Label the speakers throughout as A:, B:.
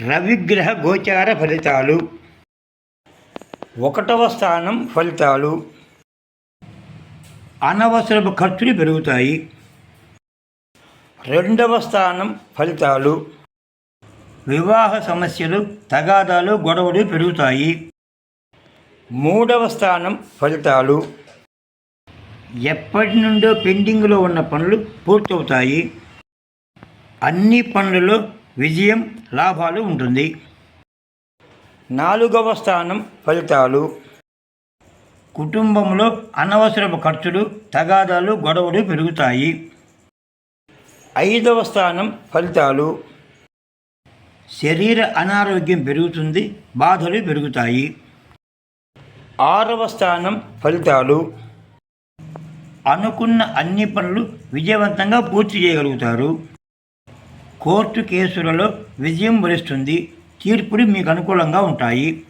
A: రవిగ్రహ గోచార ఫలితాలు. ఒకటవ స్థానం ఫలితాలు. అనవసరపు ఖర్చులు పెరుగుతాయి. రెండవ స్థానం ఫలితాలు. వివాహ సమస్యలు తగాదాలు గొడవలు పెరుగుతాయి. మూడవ స్థానం ఫలితాలు. ఎప్పటి నుండో పెండింగ్లో ఉన్న పనులు పూర్తవుతాయి. అన్ని పనులలో విజయం లాభాలు ఉంటుంది. నాలుగవ స్థానం ఫలితాలు. కుటుంబంలో అనవసరపు ఖర్చులు తగాదాలు గొడవలు పెరుగుతాయి. ఐదవ స్థానం ఫలితాలు. శరీర అనారోగ్యం పెరుగుతుంది బాధలు పెరుగుతాయి. ఆరవ స్థానం ఫలితాలు. అనుకున్న అన్ని పనులు విజయవంతంగా పూర్తి చేయగలుగుతారు. కోర్టు కేసులలో విజయం వరిస్తుంది. తీర్పులు మీకు అనుకూలంగా ఉంటాయి.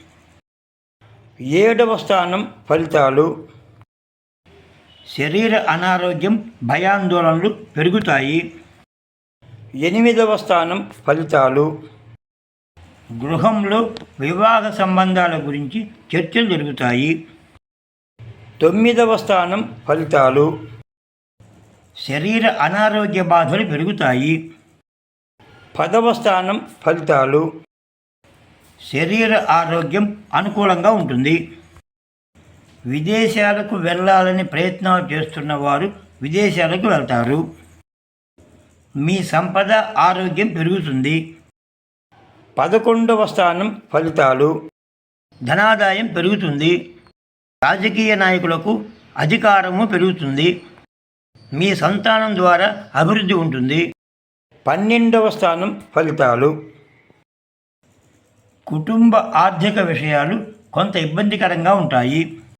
A: ఏడవ స్థానం ఫలితాలు. శరీర అనారోగ్యం భయాందోళనలు పెరుగుతాయి. ఎనిమిదవ స్థానం ఫలితాలు. గృహంలో వివాహ సంబంధాల గురించి చర్చలు జరుగుతాయి. తొమ్మిదవ స్థానం ఫలితాలు. శరీర అనారోగ్య బాధలు పెరుగుతాయి. పదవ స్థానం ఫలితాలు. శరీర ఆరోగ్యం అనుకూలంగా ఉంటుంది. విదేశాలకు వెళ్ళాలని ప్రయత్నాలు చేస్తున్న వారు విదేశాలకు వెళ్తారు. మీ సంపద ఆరోగ్యం పెరుగుతుంది. పదకొండవ స్థానం ఫలితాలు. ధనాదాయం పెరుగుతుంది. రాజకీయ నాయకులకు అధికారము పెరుగుతుంది. మీ సంతానం ద్వారా అభివృద్ధి ఉంటుంది. పన్నెండవ స్థానం ఫలితాలు. కుటుంబ ఆర్థిక విషయాలు కొంత ఇబ్బందికరంగా ఉంటాయి.